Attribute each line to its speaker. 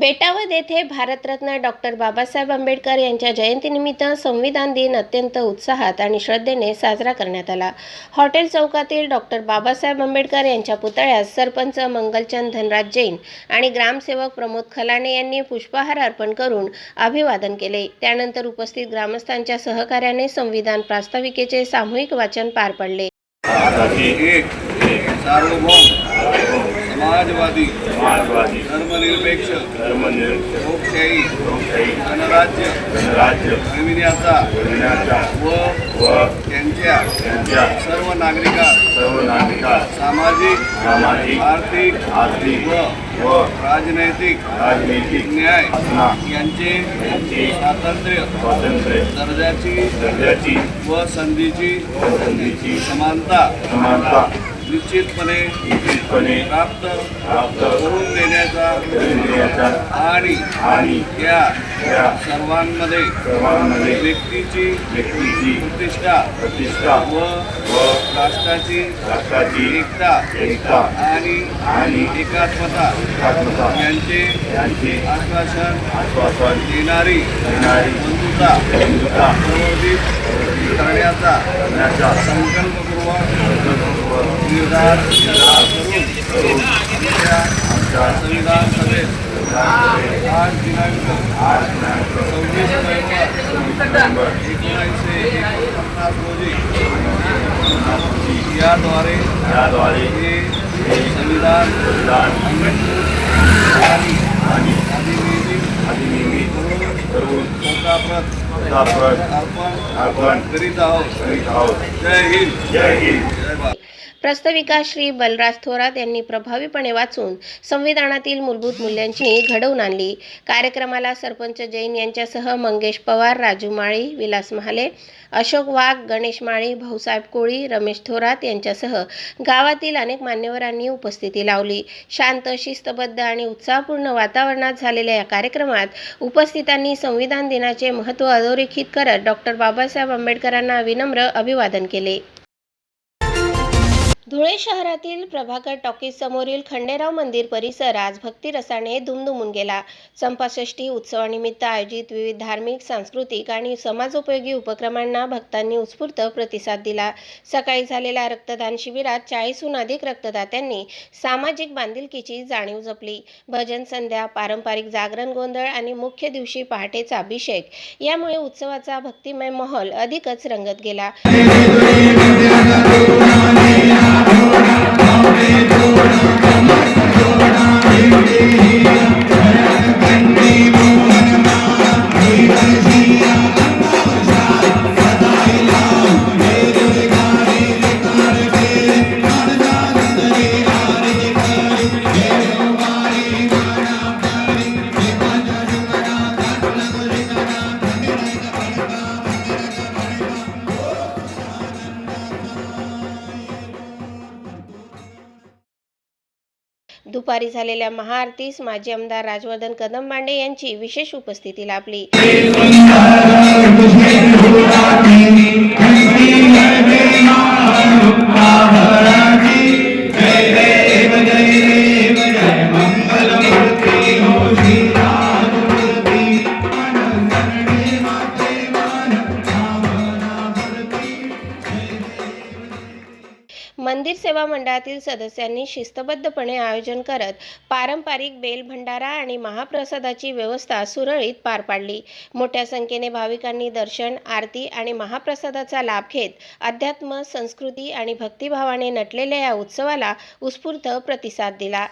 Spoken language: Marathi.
Speaker 1: बेटावद येथे भारतरत्न डॉक्टर बाबासाहेब आंबेडकर यांच्या जयंतीनिमित्त संविधान दिन अत्यंत उत्साहात आणि श्रद्धेने साजरा करण्यात आला. हॉटेल चौकातील डॉक्टर बाबासाहेब आंबेडकर यांच्या पुतळ्यास सरपंच मंगलचंद धनराज जैन आणि ग्रामसेवक प्रमोद खलाने यांनी पुष्पहार अर्पण करून अभिवादन केले. त्यानंतर उपस्थित ग्रामस्थांच्या सहकार्याने संविधान प्रास्ताविकेचे सामूहिक वाचन पार पडले.
Speaker 2: समाजवादी
Speaker 3: समाजवादी
Speaker 2: धर्मनिरपेक्ष
Speaker 3: धर्मनिरपेक्ष
Speaker 2: लोकशाही
Speaker 3: लोकशाही
Speaker 2: गणराज्य
Speaker 3: राज्य
Speaker 2: घडविण्याचा
Speaker 3: करण्याचा
Speaker 2: व
Speaker 3: व
Speaker 2: त्यांच्या
Speaker 3: त्यांच्या
Speaker 2: सर्व नागरिकांस
Speaker 3: सर्व नागरिकांस
Speaker 2: सामाजिक
Speaker 3: सामाजिक
Speaker 2: आर्थिक
Speaker 3: आर्थिक
Speaker 2: व
Speaker 3: व
Speaker 2: राजनैतिक
Speaker 3: राजनीतिक
Speaker 2: न्याय यांचे स्वातंत्र्य
Speaker 3: स्वातंत्र्य
Speaker 2: दर्जाची
Speaker 3: दर्जाची
Speaker 2: व संधीची
Speaker 3: व संधीची
Speaker 2: समानता
Speaker 3: समानता
Speaker 2: निश्चितपणे
Speaker 3: निश्चितपणे
Speaker 2: प्राप्त
Speaker 3: प्राप्त
Speaker 2: करून देण्याचा आणि
Speaker 3: आणि
Speaker 2: या सर्वांमध्ये व्यक्तीची
Speaker 3: व्यक्तीची
Speaker 2: प्रतिष्ठा
Speaker 3: प्रतिष्ठा
Speaker 2: व राष्ट्राची
Speaker 3: राष्ट्राची
Speaker 2: एकता
Speaker 3: एकता
Speaker 2: आणि
Speaker 3: आणि
Speaker 2: एकात्मता यांचे
Speaker 3: यांचे
Speaker 2: आश्वासन
Speaker 3: आश्वासन
Speaker 2: देणारी
Speaker 3: देणारी
Speaker 2: बंधुता
Speaker 3: हिंदुता
Speaker 2: प्रवर्धित करण्याचा
Speaker 3: करण्याचा
Speaker 2: करून आमच्या संविधान सभेत आज दिनांक सव्वीस नोव्हेंबर एकोणीसशे एकोणपन्नास रोजी याद्वारे
Speaker 3: याद्वारे
Speaker 2: हे संविधान आणि अधिनियमित
Speaker 3: करून
Speaker 2: अर्पण
Speaker 3: अर्पण
Speaker 2: करीत आहोत.
Speaker 3: करीत आहोत.
Speaker 2: जय हिंद.
Speaker 3: जय हिंद.
Speaker 1: प्रस्तविका श्री बलराज थोरात यांनी प्रभावीपणे वाचून संविधानातील मूलभूत मूल्यांची घडवून आणली. कार्यक्रमाला सरपंच जैन यांच्यासह मंगेश पवार राजू माळी विलास महाले अशोक वाघ गणेश माळी भाऊसाहेब कोळी रमेश थोरात यांच्यासह गावातील अनेक मान्यवरांनी उपस्थिती लावली. शांत शिस्तबद्ध आणि उत्साहपूर्ण वातावरणात झालेल्या या कार्यक्रमात उपस्थितांनी संविधान दिनाचे महत्त्व अधोरेखित करत डॉक्टर बाबासाहेब आंबेडकरांना विनम्र अभिवादन केले. धुळे शहरातील प्रभाकर टॉकीज समोरील खंडेराव मंदिर परिसर आज भक्तिरसाने दुमदुमून गेला. चंपाषष्ठी उत्सवानिमित्त आयोजित विविध धार्मिक सांस्कृतिक आणि समाजोपयोगी उपक्रमांना भक्तांनी उत्स्फूर्त प्रतिसाद दिला. सकाळी झालेल्या रक्तदान शिबिरात चाळीसहून अधिक रक्तदात्यांनी सामाजिक बांधिलकीची जाणीव जपली. भजन संध्या पारंपरिक जागरण गोंधळ आणि मुख्य दिवशी पहाटेचा अभिषेक यामुळे उत्सवाचा भक्तिमय माहोल अधिकच रंगत गेला. Thank you. दुपारी झालेल्या महाआरतीस माजी आमदार राजवर्धन कदम मांडे यांची विशेष उपस्थिती लाभली. मंदिर सेवा मंडळातील सदस्यांनी शिस्तबद्धपणे आयोजन करत पारंपरिक बेल भंडारा आणि महाप्रसादाची व्यवस्था सुरळीत पार पाडली. मोठ्या संख्येने भाविकांनी दर्शन आरती आणि महाप्रसादाचा लाभ घेत अध्यात्म संस्कृती आणि भक्तिभावाने नटलेल्या या उत्सवाला उत्स्फूर्त प्रतिसाद दिला.